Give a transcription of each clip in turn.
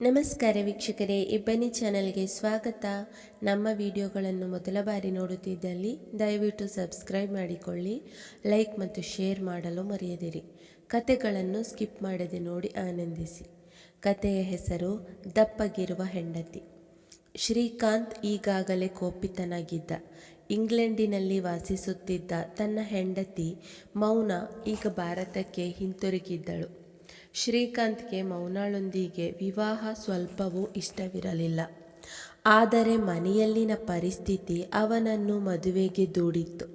ನಮಸ್ಕಾರ ವೀಕ್ಷಕರೇ, ಇಬ್ಬನಿ ಚಾನಲ್ಗೆ ಸ್ವಾಗತ. ನಮ್ಮ ವಿಡಿಯೋಗಳನ್ನು ಮೊದಲ ಬಾರಿ ನೋಡುತ್ತಿದ್ದಲ್ಲಿ ದಯವಿಟ್ಟು ಸಬ್ಸ್ಕ್ರೈಬ್ ಮಾಡಿಕೊಳ್ಳಿ, ಲೈಕ್ ಮತ್ತು ಶೇರ್ ಮಾಡಲು ಮರೆಯದಿರಿ. ಕತೆಗಳನ್ನು ಸ್ಕಿಪ್ ಮಾಡದೆ ನೋಡಿ ಆನಂದಿಸಿ. ಕತೆಯ ಹೆಸರು, ದಪ್ಪಗಿರುವ ಹೆಂಡತಿ. ಶ್ರೀಕಾಂತ್ ಈಗಾಗಲೇ ಕೋಪಿತನಾಗಿದ್ದ. ಇಂಗ್ಲೆಂಡಿನಲ್ಲಿ ವಾಸಿಸುತ್ತಿದ್ದ ತನ್ನ ಹೆಂಡತಿ ಮೌನ ಈಗ ಭಾರತಕ್ಕೆ ಹಿಂತಿರುಗಿದ್ದಳು. ಶ್ರೀಕಾಂತ್ಗೆ ಮೌನಾಳೊಂದಿಗೆ ವಿವಾಹ ಸ್ವಲ್ಪವೂ ಇಷ್ಟವಿರಲಿಲ್ಲ. ಆದರೆ ಮನೆಯಲ್ಲಿನ ಪರಿಸ್ಥಿತಿ ಅವನನ್ನು ಮದುವೆಗೆ ದೂಡಿತ್ತು.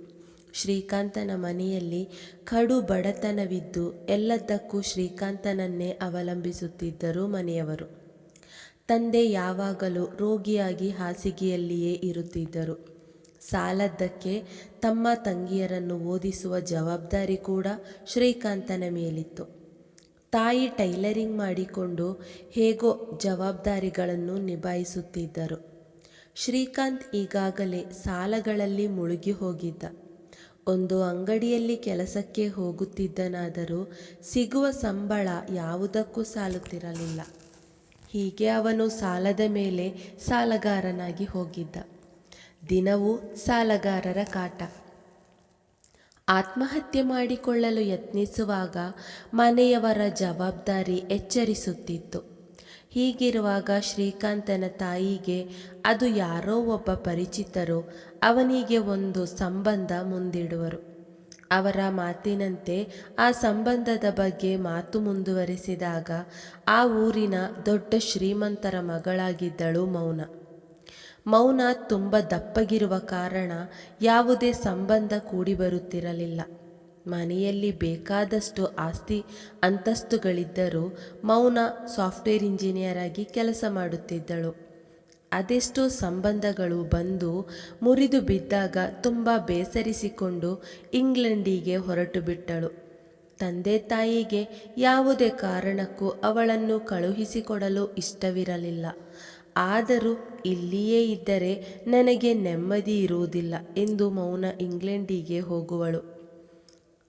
ಶ್ರೀಕಾಂತನ ಮನೆಯಲ್ಲಿ ಕಡು ಬಡತನವಿದ್ದು ಎಲ್ಲದಕ್ಕೂ ಶ್ರೀಕಾಂತನನ್ನೇ ಅವಲಂಬಿಸುತ್ತಿದ್ದರು ಮನೆಯವರು. ತಂದೆ ಯಾವಾಗಲೂ ರೋಗಿಯಾಗಿ ಹಾಸಿಗೆಯಲ್ಲಿಯೇ ಇರುತ್ತಿದ್ದರು. ಸಾಲದ್ದಕ್ಕೆ ತಮ್ಮ ತಂಗಿಯರನ್ನು ಓದಿಸುವ ಜವಾಬ್ದಾರಿ ಕೂಡ ಶ್ರೀಕಾಂತನ ಮೇಲಿತ್ತು. ತಾಯಿ ಟೈಲರಿಂಗ್ ಮಾಡಿಕೊಂಡು ಹೇಗೋ ಜವಾಬ್ದಾರಿಗಳನ್ನು ನಿಭಾಯಿಸುತ್ತಿದ್ದರು. ಶ್ರೀಕಾಂತ್ ಈಗಾಗಲೇ ಸಾಲಗಳಲ್ಲಿ ಮುಳುಗಿ ಹೋಗಿದ್ದ. ಒಂದು ಅಂಗಡಿಯಲ್ಲಿ ಕೆಲಸಕ್ಕೆ ಹೋಗುತ್ತಿದ್ದನಾದರೂ ಸಿಗುವ ಸಂಬಳ ಯಾವುದಕ್ಕೂ ಸಾಲುತ್ತಿರಲಿಲ್ಲ. ಹೀಗೆ ಅವನು ಸಾಲದ ಮೇಲೆ ಸಾಲಗಾರನಾಗಿ ಹೋಗಿದ್ದ. ದಿನವೂ ಸಾಲಗಾರರ ಕಾಟ. ಆತ್ಮಹತ್ಯೆ ಮಾಡಿಕೊಳ್ಳಲು ಯತ್ನಿಸುವಾಗ ಮನೆಯವರ ಜವಾಬ್ದಾರಿ ಎಚ್ಚರಿಸುತ್ತಿತ್ತು. ಹೀಗಿರುವಾಗ ಶ್ರೀಕಾಂತನ ತಾಯಿಗೆ ಅದು ಯಾರೋ ಒಬ್ಬ ಪರಿಚಿತರು ಅವನಿಗೆ ಒಂದು ಸಂಬಂಧ ಮುಂದಿಡುವರು. ಅವರ ಮಾತಿನಂತೆ ಆ ಸಂಬಂಧದ ಬಗ್ಗೆ ಮಾತು ಮುಂದುವರೆಸಿದಾಗ ಆ ಊರಿನ ದೊಡ್ಡ ಶ್ರೀಮಂತರ ಮಗಳಾಗಿದ್ದಳು ಮೌನ. ಮೌನ ತುಂಬ ದಪ್ಪಗಿರುವ ಕಾರಣ ಯಾವುದೇ ಸಂಬಂಧ ಕೂಡಿ ಬರುತ್ತಿರಲಿಲ್ಲ ಮನೆಯಲ್ಲಿ ಬೇಕಾದಷ್ಟು ಆಸ್ತಿ ಅಂತಸ್ತುಗಳಿದ್ದರೂ ಮೌನ ಸಾಫ್ಟ್ವೇರ್ ಇಂಜಿನಿಯರ್ ಆಗಿ ಕೆಲಸ ಮಾಡುತ್ತಿದ್ದಳು. ಅದೆಷ್ಟೋ ಸಂಬಂಧಗಳು ಬಂದು ಮುರಿದು ಬಿದ್ದಾಗ ತುಂಬ ಬೇಸರಿಸಿಕೊಂಡು ಇಂಗ್ಲೆಂಡಿಗೆ ಹೊರಟು ಬಿಟ್ಟಳು. ತಂದೆ ತಾಯಿಗೆ ಯಾವುದೇ ಕಾರಣಕ್ಕೂ ಅವಳನ್ನು ಕಳುಹಿಸಿಕೊಡಲು ಇಷ್ಟವಿರಲಿಲ್ಲ. ಆದರೂ ಇಲ್ಲಿಯೇ ಇದ್ದರೆ ನನಗೆ ನೆಮ್ಮದಿ ಇರುವುದಿಲ್ಲ ಎಂದು ಮೌನ ಇಂಗ್ಲೆಂಡಿಗೆ ಹೋಗುವಳು.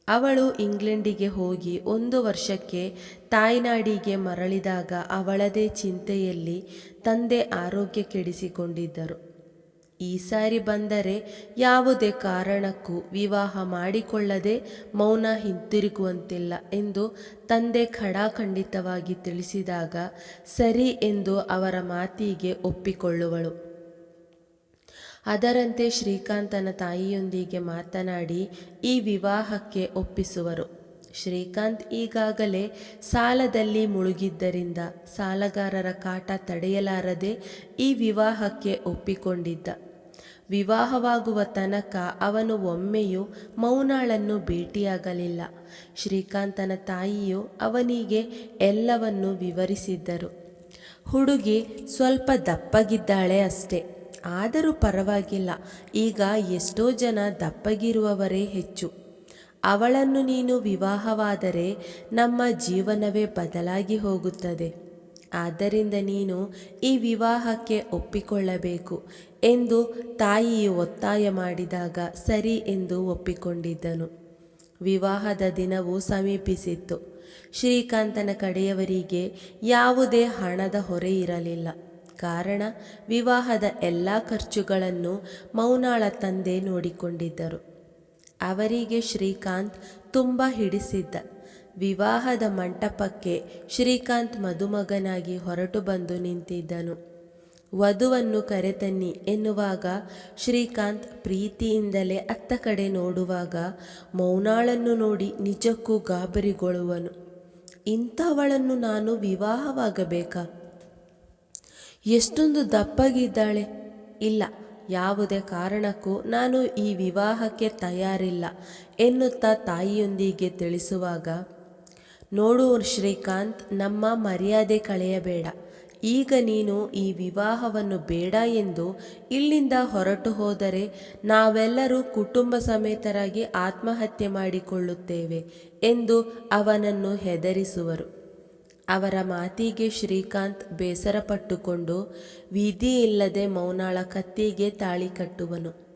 ಅವಳು ಇಂಗ್ಲೆಂಡಿಗೆ ಹೋಗಿ ಒಂದು ವರ್ಷಕ್ಕೆ ತಾಯ್ನಾಡಿಗೆ ಮರಳಿದಾಗ ಅವಳದೇ ಚಿಂತೆಯಲ್ಲಿ ತಂದೆ ಆರೋಗ್ಯ ಕೆಡಿಸಿಕೊಂಡಿದ್ದರು ಈ ಸಾರಿ ಬಂದರೆ ಯಾವುದೇ ಕಾರಣಕ್ಕೂ ವಿವಾಹ ಮಾಡಿಕೊಳ್ಳದೆ ಮೌನ ಹಿಂತಿರುಗುವಂತಿಲ್ಲ ಎಂದು ತಂದೆ ಖಡಾಖಂಡಿತವಾಗಿ ತಿಳಿಸಿದಾಗ ಸರಿ ಎಂದು ಅವರ ಮಾತಿಗೆ ಒಪ್ಪಿಕೊಳ್ಳುವಳು. ಅದರಂತೆ ಶ್ರೀಕಾಂತನ ತಾಯಿಯೊಂದಿಗೆ ಮಾತನಾಡಿ ಈ ವಿವಾಹಕ್ಕೆ ಒಪ್ಪಿಸುವರು. ಶ್ರೀಕಾಂತ್ ಈಗಾಗಲೇ ಸಾಲದಲ್ಲಿ ಮುಳುಗಿದ್ದರಿಂದ ಸಾಲಗಾರರ ಕಾಟ ತಡೆಯಲಾರದೆ ಈ ವಿವಾಹಕ್ಕೆ ಒಪ್ಪಿಕೊಂಡಿದ್ದ. ವಿವಾಹವಾಗುವ ತನಕ ಅವನು ಒಮ್ಮೆಯೂ ಮೌನಾಳನ್ನು ಭೇಟಿಯಾಗಲಿಲ್ಲ. ಶ್ರೀಕಾಂತನ ತಾಯಿಯು ಅವನಿಗೆ ಎಲ್ಲವನ್ನು ವಿವರಿಸಿದ್ದರು. ಹುಡುಗಿ ಸ್ವಲ್ಪ ದಪ್ಪಗಿದ್ದಾಳೆ ಅಷ್ಟೇ. ಆದರೂ ಪರವಾಗಿಲ್ಲ. ಈಗ ಎಷ್ಟೋ ಜನ ದಪ್ಪಗಿರುವವರೇ ಹೆಚ್ಚು. ಅವಳನ್ನು ನೀನು ವಿವಾಹವಾದರೆ ನಮ್ಮ ಜೀವನವೇ ಬದಲಾಗಿ ಹೋಗುತ್ತದೆ. ಆದ್ದರಿಂದ ನೀನು ಈ ವಿವಾಹಕ್ಕೆ ಒಪ್ಪಿಕೊಳ್ಳಬೇಕು ಎಂದು ತಾಯಿಯು ಒತ್ತಾಯ ಮಾಡಿದಾಗ ಸರಿ ಎಂದು ಒಪ್ಪಿಕೊಂಡಿದ್ದನು. ವಿವಾಹದ ದಿನವು ಸಮೀಪಿಸಿತ್ತು. ಶ್ರೀಕಾಂತನ ಕಡೆಯವರಿಗೆ ಯಾವುದೇ ಹಣದ ಹೊರೆ ಇರಲಿಲ್ಲ. ಕಾರಣ, ವಿವಾಹದ ಎಲ್ಲ ಖರ್ಚುಗಳನ್ನು ಮೌನಾಳ ತಂದೆ ನೋಡಿಕೊಂಡಿದ್ದರು. ಅವರಿಗೆ ಶ್ರೀಕಾಂತ್ ತುಂಬ ಹಿಡಿಸಿದ್ದ. ವಿವಾಹದ ಮಂಟಪಕ್ಕೆ ಶ್ರೀಕಾಂತ್ ಮದುಮಗನಾಗಿ ಹೊರಟು ಬಂದು ನಿಂತಿದ್ದನು. ವಧುವನ್ನು ಕರೆತನ್ನಿ ಎನ್ನುವಾಗ ಶ್ರೀಕಾಂತ್ ಪ್ರೀತಿಯಿಂದಲೇ ಅತ್ತ ಕಡೆ ನೋಡುವಾಗ ಮೌನಾಳನ್ನು ನೋಡಿ ನಿಜಕ್ಕೂ ಗಾಬರಿಗೊಳ್ಳುವನು. ಇಂಥವಳನ್ನು ನಾನು ವಿವಾಹವಾಗಬೇಕಾ? ಎಷ್ಟೊಂದು ದಪ್ಪಗಿದ್ದಾಳೆ. ಇಲ್ಲ, ಯಾವುದೇ ಕಾರಣಕ್ಕೂ ನಾನು ಈ ವಿವಾಹಕ್ಕೆ ತಯಾರಿಲ್ಲ ಎನ್ನುತ್ತಾ ತಾಯಿಯೊಂದಿಗೆ ತಿಳಿಸುವಾಗ ನೋಡು ಶ್ರೀಕಾಂತ್, ನಮ್ಮ ಮರ್ಯಾದೆ ಕಳೆಯಬೇಡ. ಈಗ ನೀನು ಈ ವಿವಾಹವನ್ನು ಬೇಡ ಎಂದು ಇಲ್ಲಿಂದ ಹೊರಟು ಹೋದರೆ ನಾವೆಲ್ಲರೂ ಕುಟುಂಬ ಸಮೇತರಾಗಿ ಆತ್ಮಹತ್ಯೆ ಮಾಡಿಕೊಳ್ಳುತ್ತೇವೆ ಎಂದು ಅವನನ್ನು ಹೆದರಿಸುವರು. ಅವರ ಮಾತಿಗೆ ಶ್ರೀಕಾಂತ್ ಬೇಸರಪಟ್ಟುಕೊಂಡು ವಿಧಿ ಇಲ್ಲದೆ ಮೌನಾಳ ಕತ್ತಿಗೆ ತಾಳಿ ಕಟ್ಟುವನು.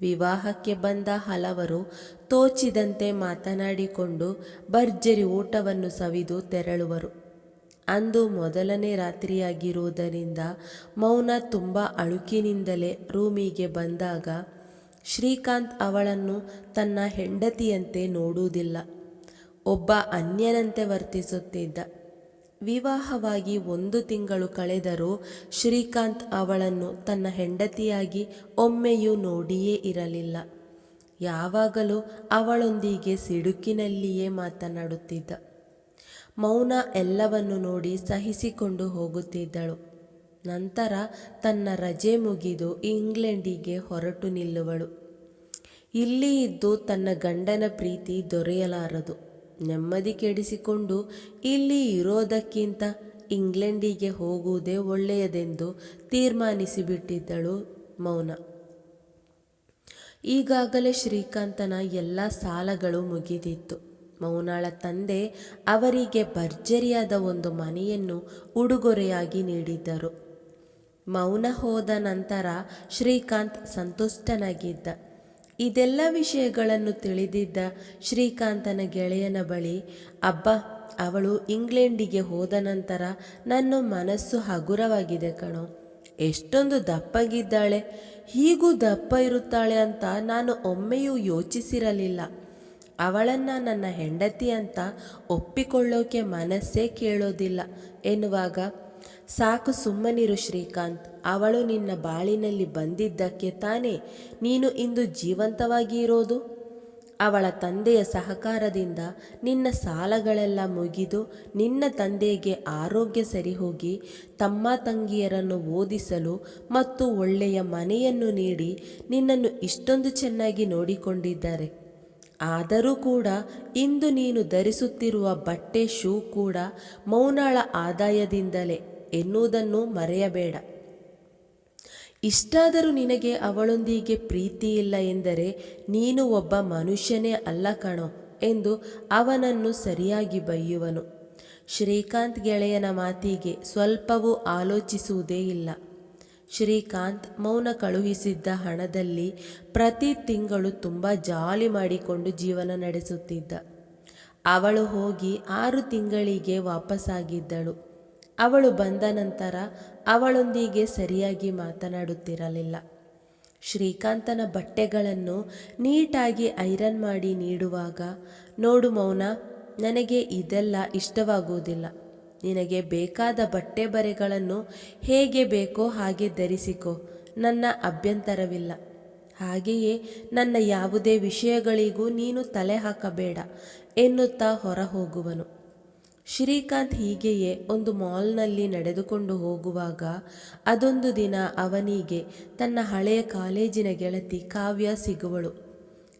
ವಿವಾಹಕ್ಕೆ ಬಂದ ಹಲವರು ತೋಚಿದಂತೆ ಮಾತನಾಡಿಕೊಂಡು ಭರ್ಜರಿ ಊಟವನ್ನು ಸವಿದು ತೆರಳುವರು. ಅಂದು ಮೊದಲನೇ ರಾತ್ರಿಯಾಗಿರುವುದರಿಂದ ಮೌನ ತುಂಬ ಅಳುಕಿನಿಂದಲೇ ರೂಮಿಗೆ ಬಂದಾಗ ಶ್ರೀಕಾಂತ್ ಅವಳನ್ನು ತನ್ನ ಹೆಂಡತಿಯಂತೆ ನೋಡುವುದಿಲ್ಲ. ಒಬ್ಬ ಅನ್ಯನಂತೆ ವರ್ತಿಸುತ್ತಿದ್ದ. ವಿವಾಹವಾಗಿ ಒಂದು ತಿಂಗಳು ಕಳೆದರೂ ಶ್ರೀಕಾಂತ್ ಅವಳನ್ನು ತನ್ನ ಹೆಂಡತಿಯಾಗಿ ಒಮ್ಮೆಯೂ ನೋಡಿಯೇ ಇರಲಿಲ್ಲ. ಯಾವಾಗಲೂ ಅವಳೊಂದಿಗೆ ಸಿಡುಕಿನಲ್ಲಿಯೇ ಮಾತನಾಡುತ್ತಿದ್ದ. ಮೌನ ಎಲ್ಲವನ್ನು ನೋಡಿ ಸಹಿಸಿಕೊಂಡು ಹೋಗುತ್ತಿದ್ದಳು. ನಂತರ ತನ್ನ ರಜೆ ಮುಗಿದು ಇಂಗ್ಲೆಂಡಿಗೆ ಹೊರಟು ನಿಲ್ಲುವಳು. ಇಲ್ಲಿ ಇದ್ದು ತನ್ನ ಗಂಡನ ಪ್ರೀತಿ ದೊರೆಯಲಾರದು. ನೆಮ್ಮದಿ ಕೆಡಿಸಿಕೊಂಡು ಇಲ್ಲಿ ಇರೋದಕ್ಕಿಂತ ಇಂಗ್ಲೆಂಡಿಗೆ ಹೋಗುವುದೇ ಒಳ್ಳೆಯದೆಂದು ತೀರ್ಮಾನಿಸಿಬಿಟ್ಟಿದ್ದಳು ಮೌನ. ಈಗಾಗಲೇ ಶ್ರೀಕಾಂತನ ಎಲ್ಲ ಸಾಲಗಳು ಮುಗಿದಿತ್ತು. ಮೌನಾಳ ತಂದೆ ಅವರಿಗೆ ಭರ್ಜರಿಯಾದ ಒಂದು ಮನೆಯನ್ನು ಉಡುಗೊರೆಯಾಗಿ ನೀಡಿದ್ದರು. ಮೌನ ಹೋದ ನಂತರ ಶ್ರೀಕಾಂತ್ ಸಂತುಷ್ಟನಾಗಿದ್ದ. ಇದೆಲ್ಲ ವಿಷಯಗಳನ್ನು ತಿಳಿದಿದ್ದ ಶ್ರೀಕಾಂತನ ಗೆಳೆಯನ ಬಳಿ, ಅಬ್ಬ, ಅವಳು ಇಂಗ್ಲೆಂಡಿಗೆ ಹೋದ ನಂತರ ನನ್ನ ಮನಸ್ಸು ಹಗುರವಾಗಿದೆ ಕಣೋ. ಎಷ್ಟೊಂದು ದಪ್ಪಗಿದ್ದಾಳೆ. ಹೀಗೂ ದಪ್ಪ ಇರುತ್ತಾಳೆ ಅಂತ ನಾನು ಒಮ್ಮೆಯೂ ಯೋಚಿಸಿರಲಿಲ್ಲ. ಅವಳನ್ನು ನನ್ನ ಹೆಂಡತಿ ಅಂತ ಒಪ್ಪಿಕೊಳ್ಳೋಕೆ ಮನಸ್ಸೇ ಕೇಳೋದಿಲ್ಲ ಎನ್ನುವಾಗ ಸಾಕು ಸುಮ್ಮನಿರು ಶ್ರೀಕಾಂತ್, ಅವಳು ನಿನ್ನ ಬಾಳಿನಲ್ಲಿ ಬಂದಿದ್ದಕ್ಕೆ ತಾನೇ ನೀನು ಇಂದು ಜೀವಂತವಾಗಿ ಇರೋದು? ಅವಳ ತಂದೆಯ ಸಹಕಾರದಿಂದ ನಿನ್ನ ಸಾಲಗಳೆಲ್ಲ ಮುಗಿದು ನಿನ್ನ ತಂದೆಗೆ ಆರೋಗ್ಯ ಸರಿ ಹೋಗಿ ತಮ್ಮ ತಂಗಿಯರನ್ನು ಓದಿಸಲು ಮತ್ತು ಒಳ್ಳೆಯ ಮನೆಯನ್ನು ನೀಡಿ ನಿನ್ನನ್ನು ಇಷ್ಟೊಂದು ಚೆನ್ನಾಗಿ ನೋಡಿಕೊಂಡಿದ್ದಾರೆ. ಆದರೂ ಕೂಡ ಇಂದು ನೀನು ಧರಿಸುತ್ತಿರುವ ಬಟ್ಟೆ, ಶೂ ಕೂಡ ಮೌನಾಳ ಆದಾಯದಿಂದಲೇ. ಎನ್ನುವುದನ್ನು ಮರೆಯಬೇಡ. ಇಷ್ಟಾದರೂ ನಿನಗೆ ಅವಳೊಂದಿಗೆ ಪ್ರೀತಿ ಇಲ್ಲ ಎಂದರೆ ನೀನು ಒಬ್ಬ ಮನುಷ್ಯನೇ ಅಲ್ಲ ಕಣೋ ಎಂದು ಅವನನ್ನು ಸರಿಯಾಗಿ ಬೈಯುವನು ಶ್ರೀಕಾಂತ್ ಗೆಳೆಯನ ಮಾತಿಗೆ ಸ್ವಲ್ಪವೂ ಆಲೋಚಿಸುವುದೇ ಇಲ್ಲ. ಶ್ರೀಕಾಂತ್ ಮೌನ ಕಳುಹಿಸಿದ್ದ ಹಣದಲ್ಲಿ ಪ್ರತಿ ತಿಂಗಳು ತುಂಬ ಜಾಲಿ ಮಾಡಿಕೊಂಡು ಜೀವನ ನಡೆಸುತ್ತಿದ್ದ. ಅವಳು ಹೋಗಿ ಆರು ತಿಂಗಳಿಗೆ ವಾಪಸ್ಸಾಗಿದ್ದಳು. ಅವಳು ಬಂದ ನಂತರ ಅವಳೊಂದಿಗೆ ಸರಿಯಾಗಿ ಮಾತನಾಡುತ್ತಿರಲಿಲ್ಲ. ಶ್ರೀಕಾಂತನ ಬಟ್ಟೆಗಳನ್ನು ನೀಟಾಗಿ ಐರನ್ ಮಾಡಿ ನೀಡುವಾಗ, ನೋಡು ಮೌನ, ನನಗೆ ಇದೆಲ್ಲ ಇಷ್ಟವಾಗುವುದಿಲ್ಲ. ನಿನಗೆ ಬೇಕಾದ ಬಟ್ಟೆ ಬರೆಗಳನ್ನು ಹೇಗೆ ಬೇಕೋ ಹಾಗೆ ಧರಿಸಿಕೋ, ನನ್ನ ಅಭ್ಯಂತರವಿಲ್ಲ. ಹಾಗೆಯೇ ನನ್ನ ಯಾವುದೇ ವಿಷಯಗಳಿಗೂ ನೀನು ತಲೆ ಹಾಕಬೇಡ, ಎನ್ನುತ್ತಾ ಹೊರ ಹೋಗುವನು ಶ್ರೀಕಾಂತ್ ಹೀಗೆಯೇ ಒಂದು ಮಾಲ್ನಲ್ಲಿ ನಡೆದುಕೊಂಡು ಹೋಗುವಾಗ ಅದೊಂದು ದಿನ ಅವನಿಗೆ ತನ್ನ ಹಳೆಯ ಕಾಲೇಜಿನ ಗೆಳತಿ ಕಾವ್ಯ ಸಿಗುವಳು.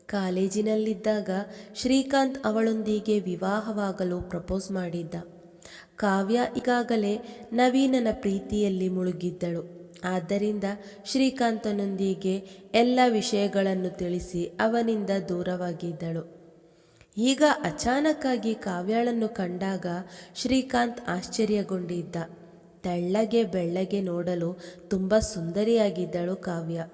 ಕಾಲೇಜಿನಲ್ಲಿದ್ದಾಗ ಶ್ರೀಕಾಂತ್ ಅವಳೊಂದಿಗೆ ವಿವಾಹವಾಗಲು ಪ್ರಪೋಸ್ ಮಾಡಿದ್ದ. ಕಾವ್ಯ ಈಗಾಗಲೇ ನವೀನನ ಪ್ರೀತಿಯಲ್ಲಿ ಮುಳುಗಿದ್ದಳು. ಆದ್ದರಿಂದ ಶ್ರೀಕಾಂತನೊಂದಿಗೆ ಎಲ್ಲ ವಿಷಯಗಳನ್ನು ತಿಳಿಸಿ ಅವನಿಂದ ದೂರವಾಗಿದ್ದಳು. ಈಗ ಅಚಾನಕ್ಕಾಗಿ ಕಾವ್ಯಾಳನ್ನು ಕಂಡಾಗ ಶ್ರೀಕಾಂತ್ ಆಶ್ಚರ್ಯಗೊಂಡಿದ್ದ. ತೆಳ್ಳಗೆ ಬೆಳ್ಳಗೆ ನೋಡಲು ತುಂಬ ಸುಂದರಿಯಾಗಿದ್ದಳು ಕಾವ್ಯ.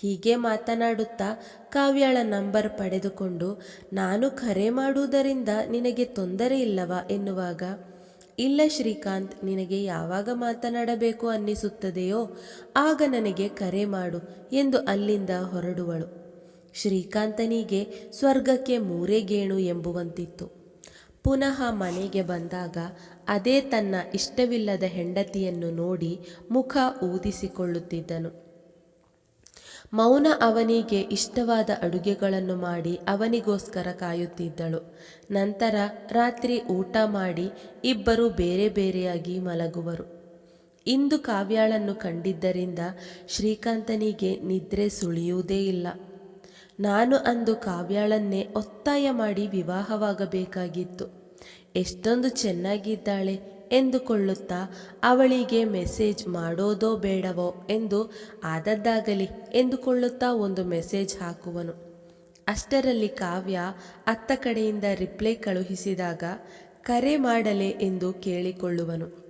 ಹೀಗೆ ಮಾತನಾಡುತ್ತಾ ಕಾವ್ಯಾಳ ನಂಬರ್ ಪಡೆದುಕೊಂಡು, ನಾನು ಕರೆ ಮಾಡುವುದರಿಂದ ನಿನಗೆ ತೊಂದರೆ ಇಲ್ಲವಾ? ಎನ್ನುವಾಗ, ಇಲ್ಲ ಶ್ರೀಕಾಂತ್, ನಿನಗೆ ಯಾವಾಗ ಮಾತನಾಡಬೇಕು ಅನ್ನಿಸುತ್ತದೆಯೋ, ಆಗ ನನಗೆ ಕರೆ ಮಾಡು ಎಂದು ಅಲ್ಲಿಂದ ಹೊರಡುವಳು. ಶ್ರೀಕಾಂತನಿಗೆ ಸ್ವರ್ಗಕ್ಕೆ ಮೂರೇ ಗೇಣು ಎಂಬುವಂತಿತ್ತು. ಪುನಃ ಮನೆಗೆ ಬಂದಾಗ ಅದೇ ತನ್ನ ಇಷ್ಟವಿಲ್ಲದ ಹೆಂಡತಿಯನ್ನು ನೋಡಿ ಮುಖ ಊದಿಸಿಕೊಳ್ಳುತ್ತಿದ್ದನು. ಮೌನ ಅವನಿಗೆ ಇಷ್ಟವಾದ ಅಡುಗೆಗಳನ್ನು ಮಾಡಿ ಅವನಿಗೋಸ್ಕರ ಕಾಯುತ್ತಿದ್ದಳು. ನಂತರ ರಾತ್ರಿ ಊಟ ಮಾಡಿ ಇಬ್ಬರು ಬೇರೆ ಬೇರೆಯಾಗಿ ಮಲಗುವರು. ಇಂದು ಕಾವ್ಯಾಳನ್ನು ಕಂಡಿದ್ದರಿಂದ ಶ್ರೀಕಾಂತನಿಗೆ ನಿದ್ರೆ ಸುಳಿಯುವುದೇ ಇಲ್ಲ. ನಾನು ಅಂದು ಕಾವ್ಯಾಳನ್ನೇ ಒತ್ತಾಯ ಮಾಡಿ ವಿವಾಹವಾಗಬೇಕಾಗಿತ್ತು. ಎಷ್ಟೊಂದು ಚೆನ್ನಾಗಿದ್ದಾಳೆ ಎಂದುಕೊಳ್ಳುತ್ತಾ ಅವಳಿಗೆ ಮೆಸೇಜ್ ಮಾಡೋದೋ ಬೇಡವೋ ಎಂದು ಆದದ್ದಾಗಲಿ ಎಂದುಕೊಳ್ಳುತ್ತಾ ಒಂದು ಮೆಸೇಜ್ ಹಾಕುವನು. ಅಷ್ಟರಲ್ಲಿ ಕಾವ್ಯ ಅತ್ತ ಕಡೆಯಿಂದ ರಿಪ್ಲೈ ಕಳುಹಿಸಿದಾಗ, ಕರೆ ಮಾಡಲೆ ಎಂದು ಕೇಳಿಕೊಳ್ಳುವನು.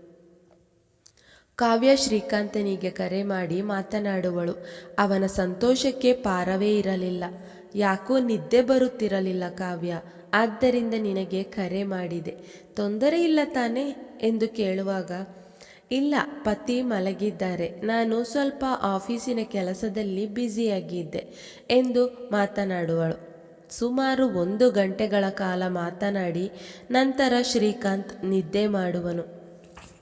ಕಾವ್ಯ ಶ್ರೀಕಾಂತನಿಗೆ ಕರೆ ಮಾಡಿ ಮಾತನಾಡುವಳು. ಅವನ ಸಂತೋಷಕ್ಕೆ ಪಾರವೇ ಇರಲಿಲ್ಲ. ಯಾಕೋ ನಿದ್ದೆ ಬರುತ್ತಿರಲಿಲ್ಲ ಕಾವ್ಯ. ಆದ್ದರಿಂದ ನಿನಗೆ ಕರೆ ಮಾಡಿದೆ. ತೊಂದರೆ ಇಲ್ಲ ತಾನೇ? ಎಂದು ಕೇಳುವಾಗ, ಇಲ್ಲ, ಪತಿ ಮಲಗಿದ್ದಾರೆ. ನಾನು ಸ್ವಲ್ಪ ಆಫೀಸಿನ ಕೆಲಸದಲ್ಲಿ ಬ್ಯುಸಿಯಾಗಿದ್ದೆ ಎಂದು ಮಾತನಾಡುವಳು. ಸುಮಾರು ಒಂದು ಗಂಟೆಗಳ ಕಾಲ ಮಾತನಾಡಿ ನಂತರ ಶ್ರೀಕಾಂತ್ ನಿದ್ದೆ ಮಾಡುವನು.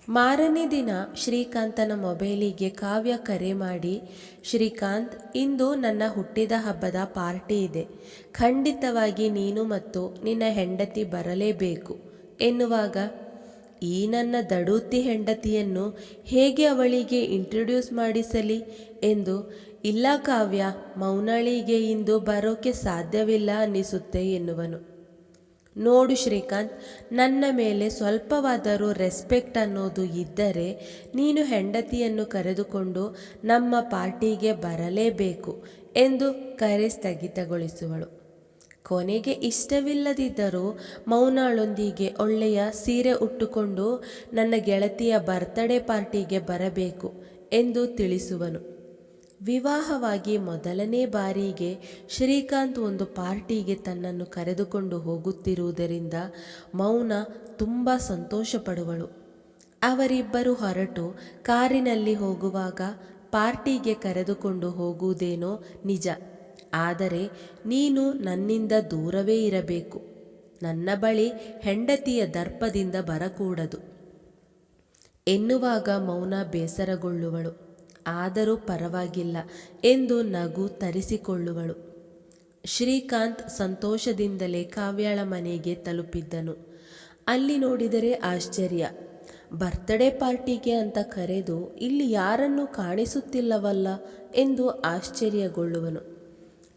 ಮಾರನೇ ದಿನ ಶ್ರೀಕಾಂತನ ಮೊಬೈಲಿಗೆ ಕಾವ್ಯ ಕರೆ ಮಾಡಿ, ಶ್ರೀಕಾಂತ್, ಇಂದು ನನ್ನ ಹುಟ್ಟಿದ ಹಬ್ಬದ ಪಾರ್ಟಿ ಇದೆ. ಖಂಡಿತವಾಗಿ ನೀನು ಮತ್ತು ನಿನ್ನ ಹೆಂಡತಿ ಬರಲೇಬೇಕು. ಎನ್ನುವಾಗ, ಈ ನನ್ನ ದಡೂತಿ ಹೆಂಡತಿಯನ್ನು ಹೇಗೆ ಅವಳಿಗೆ ಇಂಟ್ರೊಡ್ಯೂಸ್ ಮಾಡಿಸಲಿ? ಎಂದು, ಇಲ್ಲ ಕಾವ್ಯ, ಮೌನಳಿಗೆ ಇಂದು ಬರೋಕೆ ಸಾಧ್ಯವಿಲ್ಲ ಅನ್ನಿಸುತ್ತೆ ಎನ್ನುವನು. ನೋಡು ಶ್ರೀಕಾಂತ್, ನನ್ನ ಮೇಲೆ ಸ್ವಲ್ಪವಾದರೂ ರೆಸ್ಪೆಕ್ಟ್ ಅನ್ನೋದು ಇದ್ದರೆ ನೀನು ಹೆಂಡತಿಯನ್ನು ಕರೆದುಕೊಂಡು ನಮ್ಮ ಪಾರ್ಟಿಗೆ ಬರಲೇಬೇಕು ಎಂದು ಕರೆ ಸ್ಥಗಿತಗೊಳಿಸುವಳು. ಕೊನೆಗೆ ಇಷ್ಟವಿಲ್ಲದಿದ್ದರೂ ಮೌನಾಳೊಂದಿಗೆ ಒಳ್ಳೆಯ ಸೀರೆ ಉಟ್ಟುಕೊಂಡು ನನ್ನ ಗೆಳತಿಯ ಬರ್ತಡೇ ಪಾರ್ಟಿಗೆ ಬರಬೇಕು ಎಂದು ತಿಳಿಸುವನು. ವಿವಾಹವಾಗಿ ಮೊದಲನೇ ಬಾರಿಗೆ ಶ್ರೀಕಾಂತ್ ಒಂದು ಪಾರ್ಟಿಗೆ ತನ್ನನ್ನು ಕರೆದುಕೊಂಡು ಹೋಗುತ್ತಿರುವುದರಿಂದ ಮೌನ ತುಂಬ ಸಂತೋಷಪಡುವಳು. ಅವರಿಬ್ಬರು ಹೊರಟು ಕಾರಿನಲ್ಲಿ ಹೋಗುವಾಗ ಪಾರ್ಟಿಗೆ ಕರೆದುಕೊಂಡು ಹೋಗುವುದೇನೋ ನಿಜ. ಆದರೆ ನೀನು ನನ್ನಿಂದ ದೂರವೇ ಇರಬೇಕು. ನನ್ನ ಬಳಿ ಹೆಂಡತಿಯ ದರ್ಪದಿಂದ ಬರಕೂಡದು. ಎನ್ನುವಾಗ ಮೌನ ಬೇಸರಗೊಳ್ಳುವಳು. ಆದರೂ ಪರವಾಗಿಲ್ಲ ಎಂದು ನಗು ತರಿಸಿಕೊಳ್ಳುವಳು. ಶ್ರೀಕಾಂತ್ ಸಂತೋಷದಿಂದಲೇ ಕಾವ್ಯಾಳ ಮನೆಗೆ ತಲುಪಿದ್ದನು. ಅಲ್ಲಿ ನೋಡಿದರೆ ಆಶ್ಚರ್ಯ. ಬರ್ತ್ಡೇ ಪಾರ್ಟಿಗೆ ಅಂತ ಕರೆದು ಇಲ್ಲಿ ಯಾರನ್ನೂ ಕಾಣಿಸುತ್ತಿಲ್ಲವಲ್ಲ ಎಂದು ಆಶ್ಚರ್ಯಗೊಳ್ಳುವನು.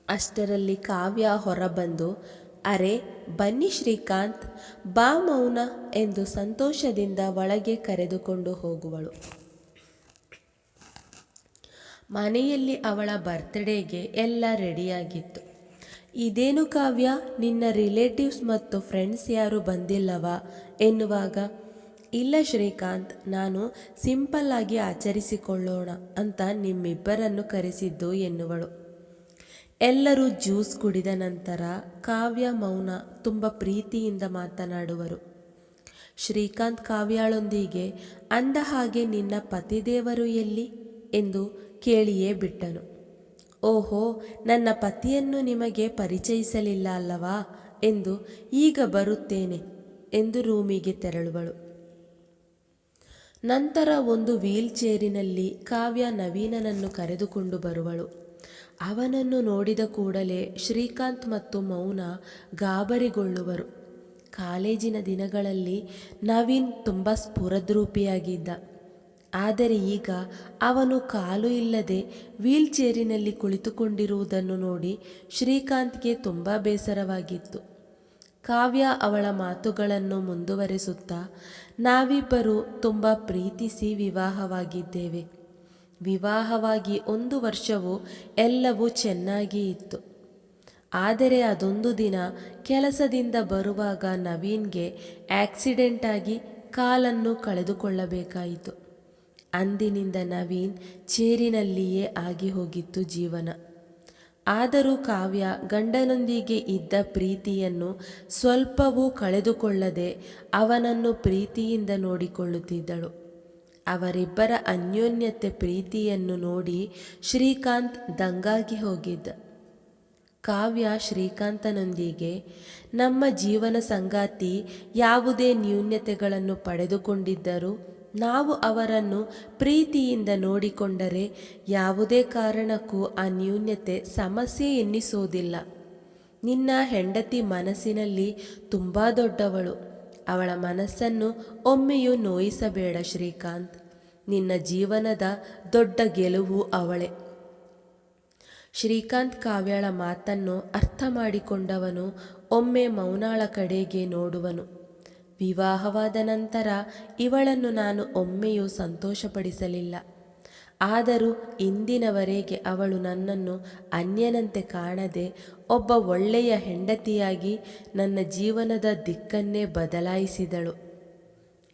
ಅಷ್ಟರಲ್ಲಿ ಕಾವ್ಯ ಹೊರಬಂದು, ಅರೆ, ಬನ್ನಿ ಶ್ರೀಕಾಂತ್, ಬಾ ಮೌನ ಎಂದು ಸಂತೋಷದಿಂದ ಒಳಗೆ ಕರೆದುಕೊಂಡು ಹೋಗುವಳು. ಮನೆಯಲ್ಲಿ ಅವಳ ಬರ್ತ್ಡೇಗೆ ಎಲ್ಲ ರೆಡಿಯಾಗಿತ್ತು. ಇದೇನು ಕಾವ್ಯ? ನಿನ್ನ ರಿಲೇಟಿವ್ಸ್ ಮತ್ತು ಫ್ರೆಂಡ್ಸ್ ಯಾರು ಬಂದಿಲ್ಲವಾ? ಎನ್ನುವಾಗ, ಇಲ್ಲ ಶ್ರೀಕಾಂತ್, ನಾನು ಸಿಂಪಲ್ ಆಗಿ ಆಚರಿಸಿಕೊಳ್ಳೋಣ ಅಂತ ನಿಮ್ಮಿಬ್ಬರನ್ನು ಕರೆಸಿದ್ದು ಎನ್ನುವಳು. ಎಲ್ಲರೂ ಜ್ಯೂಸ್ ಕುಡಿದ ನಂತರ ಕಾವ್ಯ ಮೌನ ತುಂಬ ಪ್ರೀತಿಯಿಂದ ಮಾತನಾಡುವರು. ಶ್ರೀಕಾಂತ್ ಕಾವ್ಯಾಳೊಂದಿಗೆ, ಅಂದ ಹಾಗೆ ನಿನ್ನ ಪತಿದೇವರು ಎಲ್ಲಿ? ಎಂದು ಕೇಳಿಯೇ ಬಿಟ್ಟನು. ಓಹೋ, ನನ್ನ ಪತಿಯನ್ನು ನಿಮಗೆ ಪರಿಚಯಿಸಲಿಲ್ಲ ಅಲ್ಲವಾ ಎಂದು ಈಗ ಬರುತ್ತೇನೆ ಎಂದು ರೂಮಿಗೆ ತೆರಳುವಳು. ನಂತರ ಒಂದು ವೀಲ್ ಚೇರಿನಲ್ಲಿ ಕಾವ್ಯ ನವೀನನನ್ನು ಕರೆದುಕೊಂಡು ಬರುವಳು. ಅವನನ್ನು ನೋಡಿದ ಕೂಡಲೇ ಶ್ರೀಕಾಂತ್ ಮತ್ತು ಮೌನ ಗಾಬರಿಗೊಳ್ಳುವರು. ಕಾಲೇಜಿನ ದಿನಗಳಲ್ಲಿ ನವೀನ್ ತುಂಬ ಸ್ಫುರದ್ರೂಪಿಯಾಗಿದ್ದ. ಆದರೆ ಈಗ ಅವನು ಕಾಲು ಇಲ್ಲದೆ ವೀಲ್ ಚೇರಿನಲ್ಲಿ ಕುಳಿತುಕೊಂಡಿರುವುದನ್ನು ನೋಡಿ ಶ್ರೀಕಾಂತ್ಗೆ ತುಂಬ ಬೇಸರವಾಗಿತ್ತು. ಕಾವ್ಯ ಅವಳ ಮಾತುಗಳನ್ನು ಮುಂದುವರೆಸುತ್ತಾ, ನಾವಿಬ್ಬರು ತುಂಬ ಪ್ರೀತಿಸಿ ವಿವಾಹವಾಗಿದ್ದೇವೆ. ವಿವಾಹವಾಗಿ ಒಂದು ವರ್ಷವು ಎಲ್ಲವೂ ಚೆನ್ನಾಗಿ ಇತ್ತು. ಆದರೆ ಅದೊಂದು ದಿನ ಕೆಲಸದಿಂದ ಬರುವಾಗ ನವೀನ್ಗೆ ಆಕ್ಸಿಡೆಂಟ್ ಆಗಿ ಕಾಲನ್ನು ಕಳೆದುಕೊಳ್ಳಬೇಕಾಯಿತು. ಅಂದಿನಿಂದ ನವೀನ್ ಚೇರಿನಲ್ಲಿಯೇ ಆಗಿ ಹೋಗಿತ್ತು ಜೀವನ. ಆದರೂ ಕಾವ್ಯ ಗಂಡನೊಂದಿಗೆ ಇದ್ದ ಪ್ರೀತಿಯನ್ನು ಸ್ವಲ್ಪವೂ ಕಳೆದುಕೊಳ್ಳದೆ ಅವನನ್ನು ಪ್ರೀತಿಯಿಂದ ನೋಡಿಕೊಳ್ಳುತ್ತಿದ್ದಳು. ಅವರಿಬ್ಬರ ಅನ್ಯೋನ್ಯತೆ ಪ್ರೀತಿಯನ್ನು ನೋಡಿ ಶ್ರೀಕಾಂತ್ ದಂಗಾಗಿ ಹೋಗಿದ್ದ. ಕಾವ್ಯ ಶ್ರೀಕಾಂತನೊಂದಿಗೆ, ನಮ್ಮ ಜೀವನ ಸಂಗಾತಿ ಯಾವುದೇ ನ್ಯೂನ್ಯತೆಗಳನ್ನು ಪಡೆದುಕೊಂಡಿದ್ದರೂ ನಾವು ಅವರನ್ನು ಪ್ರೀತಿಯಿಂದ ನೋಡಿಕೊಂಡರೆ ಯಾವುದೇ ಕಾರಣಕ್ಕೂ ಆ ನ್ಯೂನ್ಯತೆ ಸಮಸ್ಯೆ ಎನ್ನಿಸೋದಿಲ್ಲ. ನಿನ್ನ ಹೆಂಡತಿ ಮನಸ್ಸಿನಲ್ಲಿ ತುಂಬ ದೊಡ್ಡವಳು. ಅವಳ ಮನಸ್ಸನ್ನು ಒಮ್ಮೆಯೂ ನೋಯಿಸಬೇಡ ಶ್ರೀಕಾಂತ್. ನಿನ್ನ ಜೀವನದ ದೊಡ್ಡ ಗೆಲುವು ಅವಳೆ. ಶ್ರೀಕಾಂತ್ ಕಾವ್ಯಳ ಮಾತನ್ನು ಅರ್ಥ ಮಾಡಿಕೊಂಡವನು ಒಮ್ಮೆ ಮೌನಾಳ ಕಡೆಗೆ ನೋಡುವನು. ವಿವಾಹವಾದ ನಂತರ ಇವಳನ್ನು ನಾನು ಒಮ್ಮೆಯೂ ಸಂತೋಷಪಡಿಸಲಿಲ್ಲ. ಆದರೂ ಇಂದಿನವರೆಗೆ ಅವಳು ನನ್ನನ್ನು ಅನ್ಯನಂತೆ ಕಾಣದೆ ಒಬ್ಬ ಒಳ್ಳೆಯ ಹೆಂಡತಿಯಾಗಿ ನನ್ನ ಜೀವನದ ದಿಕ್ಕನ್ನೇ ಬದಲಾಯಿಸಿದಳು.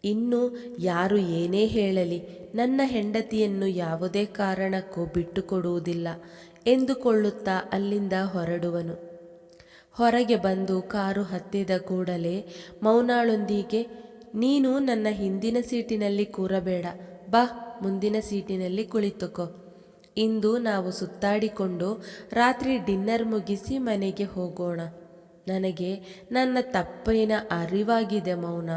ಇನ್ನು ಯಾರು ಏನೇ ಹೇಳಲಿ, ನನ್ನ ಹೆಂಡತಿಯನ್ನು ಯಾವುದೇ ಕಾರಣಕ್ಕೂ ಬಿಟ್ಟುಕೊಡುವುದಿಲ್ಲ ಎಂದುಕೊಳ್ಳುತ್ತಾ ಅಲ್ಲಿಂದ ಹೊರಡುವನು. ಹೊರಗೆ ಬಂದು ಕಾರು ಹತ್ತಿದ ಕೂಡಲೇ ಮೌನಾಳೊಂದಿಗೆ, ನೀನು ನನ್ನ ಹಿಂದಿನ ಸೀಟಿನಲ್ಲಿ ಕೂರಬೇಡ, ಬಾ, ಮುಂದಿನ ಸೀಟಿನಲ್ಲಿ ಕುಳಿತುಕೋ ಇಂದು ನಾವು ಸುತ್ತಾಡಿಕೊಂಡು ರಾತ್ರಿ ಡಿನ್ನರ್ ಮುಗಿಸಿ ಮನೆಗೆ ಹೋಗೋಣ. ನನಗೆ ನನ್ನ ತಪ್ಪಿನ ಅರಿವಾಗಿದೆ ಮೌನ,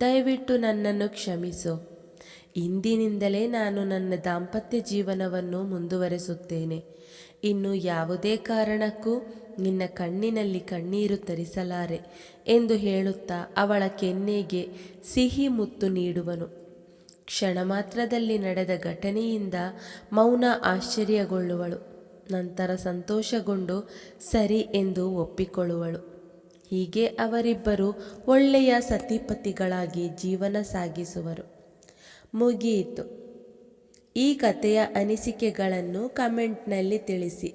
ದಯವಿಟ್ಟು ನನ್ನನ್ನು ಕ್ಷಮಿಸು. ಇಂದಿನಿಂದಲೇ ನಾನು ನನ್ನ ದಾಂಪತ್ಯ ಜೀವನವನ್ನು ಮುಂದುವರೆಸುತ್ತೇನೆ. ಇನ್ನು ಯಾವುದೇ ಕಾರಣಕ್ಕೂ ನಿನ್ನ ಕಣ್ಣಿನಲ್ಲಿ ಕಣ್ಣೀರು ತರಿಸಲಾರೆ ಎಂದು ಹೇಳುತ್ತಾ ಅವಳ ಕೆನ್ನೆಗೆ ಸಿಹಿ ಮುತ್ತು ನೀಡುವನು. ಕ್ಷಣ ಮಾತ್ರದಲ್ಲಿ ನಡೆದ ಘಟನೆಯಿಂದ ಮೌನ ಆಶ್ಚರ್ಯಗೊಳ್ಳುವಳು. ನಂತರ ಸಂತೋಷಗೊಂಡು ಸರಿ ಎಂದು ಒಪ್ಪಿಕೊಳ್ಳುವಳು. ಹೀಗೆ ಅವರಿಬ್ಬರು ಒಳ್ಳೆಯ ಸತಿಪತಿಗಳಾಗಿ ಜೀವನ ಸಾಗಿಸುವರು. ಮುಗಿಯಿತು. ಈ ಕಥೆಯ ಅನಿಸಿಕೆಗಳನ್ನು ಕಮೆಂಟ್ನಲ್ಲಿ ತಿಳಿಸಿ.